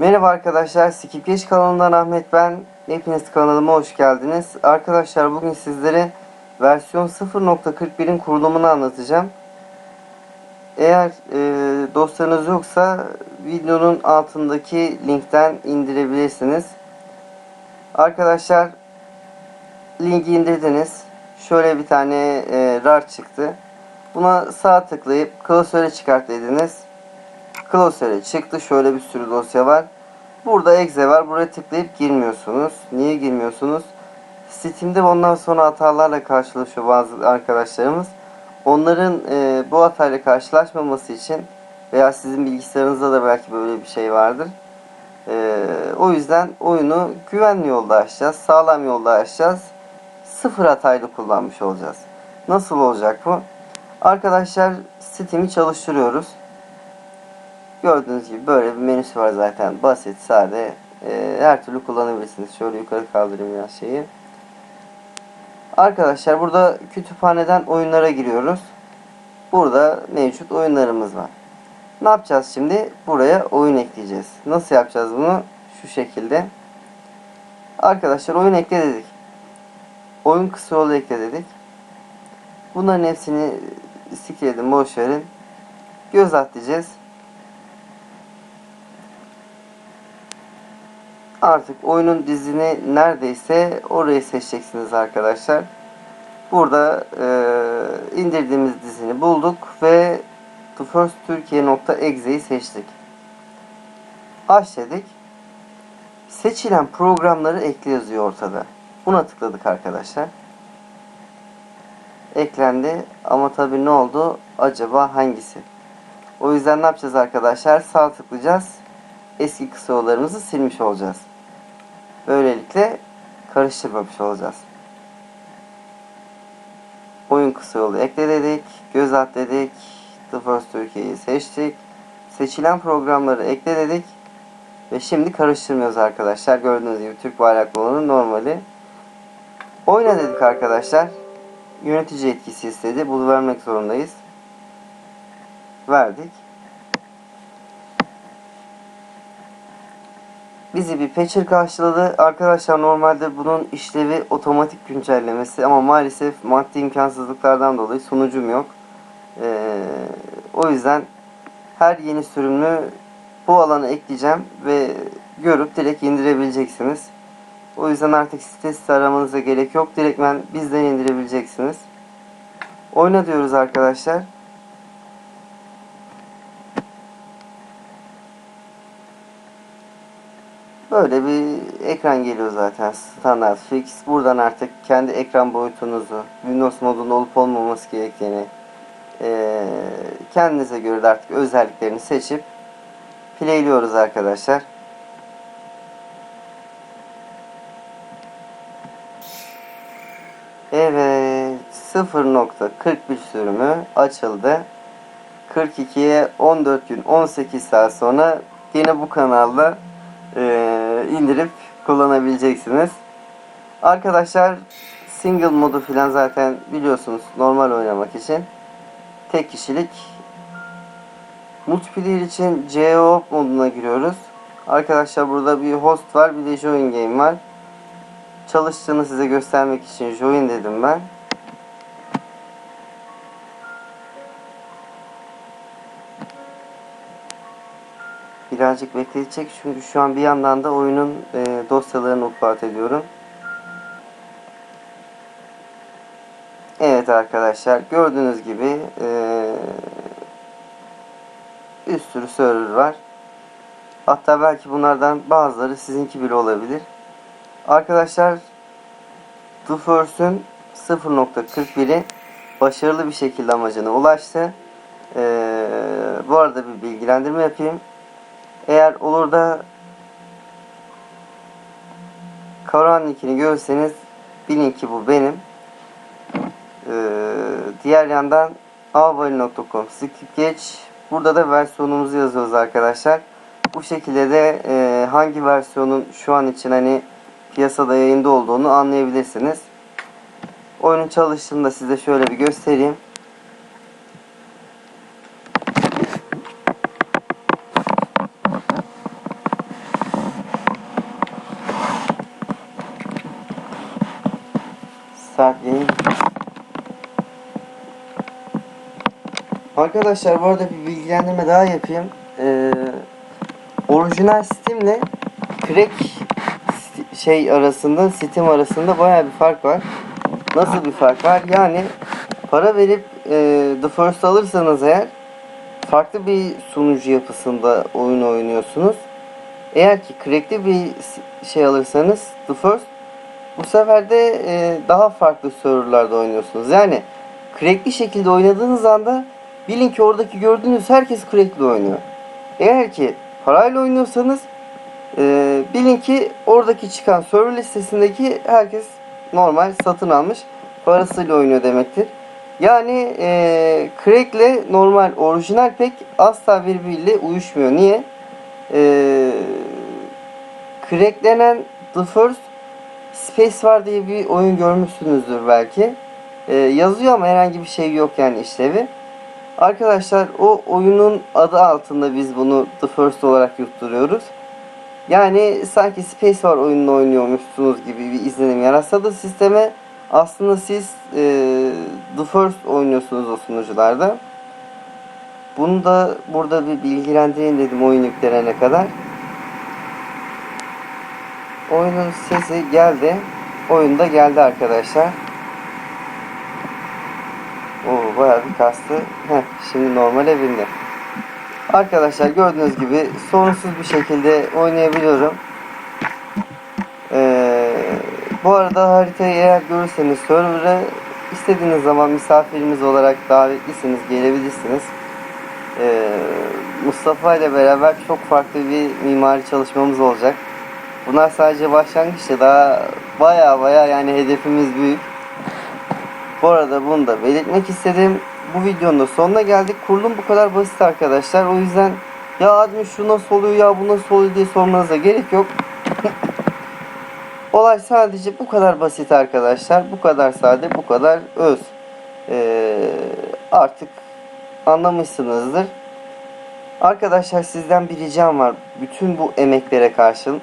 Merhaba arkadaşlar, Skip Geç kanalından Ahmet ben. Hepiniz kanalıma hoş geldiniz. Arkadaşlar bugün sizlere versiyon 0.41'in kurulumunu anlatacağım. Eğer e, dosyanız yoksa videonun altındaki linkten indirebilirsiniz. Arkadaşlar linki indirdiniz. Şöyle bir tane e, RAR çıktı. Buna sağ tıklayıp klasöre çıkart dediniz. Klasöre çıktı. Şöyle bir sürü dosya var. Burada exe var. Buraya tıklayıp girmiyorsunuz. Niye girmiyorsunuz? Steam'de ondan sonra hatalarla karşılaşıyor bazı arkadaşlarımız. Onların e, bu hatayla karşılaşmaması için veya sizin bilgisayarınızda da belki böyle bir şey vardır. E, o yüzden oyunu güvenli yolda açacağız. Sağlam yolda açacağız. Sıfır hatayla kullanmış olacağız. Nasıl olacak bu? Arkadaşlar Steam'i çalıştırıyoruz. Gördüğünüz gibi böyle bir menüsü var zaten. Basit, sade. E, her türlü kullanabilirsiniz. Şöyle yukarı kaldırayım biraz şeyi. Arkadaşlar burada kütüphaneden oyunlara giriyoruz. Burada mevcut oyunlarımız var. Ne yapacağız şimdi? Buraya oyun ekleyeceğiz. Nasıl yapacağız bunu? Şu şekilde. Arkadaşlar oyun ekle dedik. Oyun kısa yolu ekle dedik. Bunların hepsini sikledim boş verin. Göz at Artık oyunun dizini neredeyse orayı seçeceksiniz arkadaşlar. Burada e, indirdiğimiz dizini bulduk ve thefirstturkiye.exe'yi seçtik. Aç dedik. Seçilen programları ekle yazıyor ortada. Buna tıkladık arkadaşlar. Eklendi ama tabi ne oldu? Acaba hangisi? O yüzden ne yapacağız arkadaşlar? Sağ tıklayacağız. Eski kısa yollarımızı silmiş olacağız. Böylelikle karıştırmamış olacağız. Oyun kısa yolu ekle dedik. Göz at dedik. The First Türkiye'yi seçtik. Seçilen programları ekle dedik. Ve şimdi karıştırmıyoruz arkadaşlar. Gördüğünüz gibi Türk bayraklı olanın normali. Oyna dedik arkadaşlar. Yönetici etkisi istedi. Bunu vermek zorundayız. Verdik. Bizi bir patcher karşıladı. Arkadaşlar normalde bunun işlevi otomatik güncellemesi ama maalesef maddi imkansızlıklardan dolayı sunucum yok. Ee, o yüzden her yeni sürümü bu alana ekleyeceğim ve görüp direkt indirebileceksiniz. O yüzden artık sitesi aramanıza gerek yok. Direktmen bizden indirebileceksiniz. Oyna diyoruz arkadaşlar. Böyle bir ekran geliyor zaten standart fix. Buradan artık kendi ekran boyutunuzu, Windows modunda olup olmaması gerektiğini e, kendinize göre de artık özelliklerini seçip playliyoruz arkadaşlar. Evet 0.41 sürümü açıldı. 42'ye 14 gün 18 saat sonra yine bu kanalda e, indirip kullanabileceksiniz. Arkadaşlar single modu filan zaten biliyorsunuz normal oynamak için. Tek kişilik. Multiplayer için CO moduna giriyoruz. Arkadaşlar burada bir host var bir de join game var. Çalıştığını size göstermek için join dedim ben. Birazcık bekletecek çünkü şu an bir yandan da oyunun e, dosyalarını upload ediyorum. Evet arkadaşlar gördüğünüz gibi e, bir sürü server var. Hatta belki bunlardan bazıları sizinki bile olabilir. Arkadaşlar The First'ün 0.41'i başarılı bir şekilde amacına ulaştı. Ee, bu arada bir bilgilendirme yapayım. Eğer olur da Kavran linkini görürseniz bilin ki bu benim. Ee, diğer yandan avali.com skip geç. Burada da versiyonumuzu yazıyoruz arkadaşlar. Bu şekilde de e, hangi versiyonun şu an için hani piyasada yayında olduğunu anlayabilirsiniz. Oyunun çalıştığını da size şöyle bir göstereyim. Arkadaşlar bu arada bir bilgilendirme daha yapayım. Ee, orijinal Steam'le crack sti- şey arasında Steam arasında baya bir fark var. Nasıl bir fark var? Yani para verip e, The First alırsanız eğer farklı bir sunucu yapısında oyun oynuyorsunuz. Eğer ki crackli bir şey alırsanız The First bu sefer de e, daha farklı serverlarda oynuyorsunuz. Yani crackli şekilde oynadığınız anda bilin ki oradaki gördüğünüz herkes crackli oynuyor. Eğer ki parayla oynuyorsanız e, bilin ki oradaki çıkan server listesindeki herkes normal satın almış parasıyla oynuyor demektir. Yani e, crackle normal orijinal pek asla birbiriyle uyuşmuyor. Niye? E, cracklenen The First Space var diye bir oyun görmüşsünüzdür belki. E, yazıyor ama herhangi bir şey yok yani işlevi. Arkadaşlar o oyunun adı altında biz bunu The First olarak yutturuyoruz. Yani sanki Space War oyununu oynuyormuşsunuz gibi bir izlenim yaratsa da sisteme aslında siz e, The First oynuyorsunuz o sunucularda. Bunu da burada bir bilgilendireyim dedim oyun yüklenene kadar. Oyunun sesi geldi. Oyunda geldi arkadaşlar. Bayağı bir kastı. Heh, şimdi normale bindi. Arkadaşlar gördüğünüz gibi sorunsuz bir şekilde oynayabiliyorum. Ee, bu arada haritayı eğer görürseniz server'a istediğiniz zaman misafirimiz olarak davetlisiniz, gelebilirsiniz. Ee, Mustafa ile beraber çok farklı bir mimari çalışmamız olacak. Bunlar sadece başlangıçta daha baya baya yani hedefimiz büyük. Bu arada bunu da belirtmek istedim. Bu videonun da sonuna geldik. Kurulum bu kadar basit arkadaşlar. O yüzden ya admin şu nasıl oluyor ya bu nasıl oluyor diye sormanıza gerek yok. Olay sadece bu kadar basit arkadaşlar. Bu kadar sade, bu kadar öz. Ee, artık anlamışsınızdır. Arkadaşlar sizden bir ricam var. Bütün bu emeklere karşın.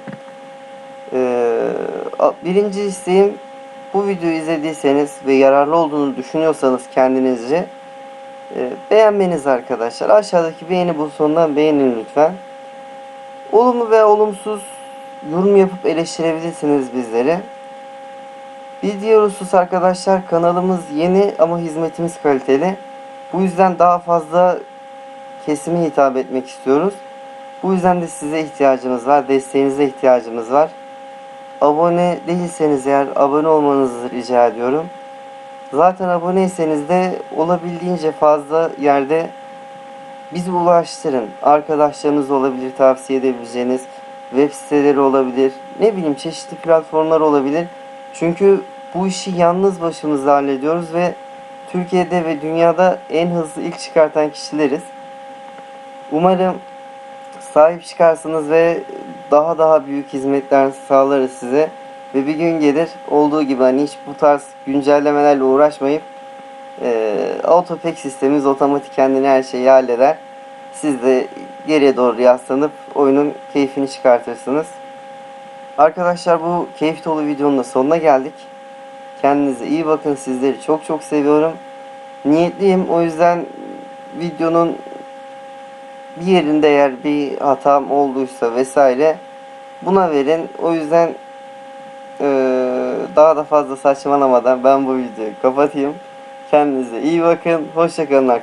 Ee, birinci isteğim bu videoyu izlediyseniz ve yararlı olduğunu düşünüyorsanız kendinizce e, beğenmeniz arkadaşlar. Aşağıdaki beğeni butonundan beğenin lütfen. Olumlu ve olumsuz yorum yapıp eleştirebilirsiniz bizleri. Bir diğer husus arkadaşlar kanalımız yeni ama hizmetimiz kaliteli. Bu yüzden daha fazla kesime hitap etmek istiyoruz. Bu yüzden de size ihtiyacımız var. Desteğinize ihtiyacımız var. Abone değilseniz eğer abone olmanızı rica ediyorum. Zaten aboneyseniz de olabildiğince fazla yerde bizi ulaştırın. Arkadaşlarınız olabilir, tavsiye edebileceğiniz web siteleri olabilir. Ne bileyim çeşitli platformlar olabilir. Çünkü bu işi yalnız başımızda hallediyoruz ve Türkiye'de ve dünyada en hızlı ilk çıkartan kişileriz. Umarım sahip çıkarsınız ve daha daha büyük hizmetler sağlarız size. Ve bir gün gelir olduğu gibi hani hiç bu tarz güncellemelerle uğraşmayıp e, autopack sistemimiz otomatik kendini her şeyi halleder. Siz de geriye doğru yaslanıp oyunun keyfini çıkartırsınız. Arkadaşlar bu keyif dolu videonun da sonuna geldik. Kendinize iyi bakın. Sizleri çok çok seviyorum. Niyetliyim. O yüzden videonun bir yerinde eğer bir hatam olduysa vesaire buna verin. O yüzden eee, daha da fazla saçmalamadan ben bu videoyu kapatayım. Kendinize iyi bakın. Hoşçakalın arkadaşlar.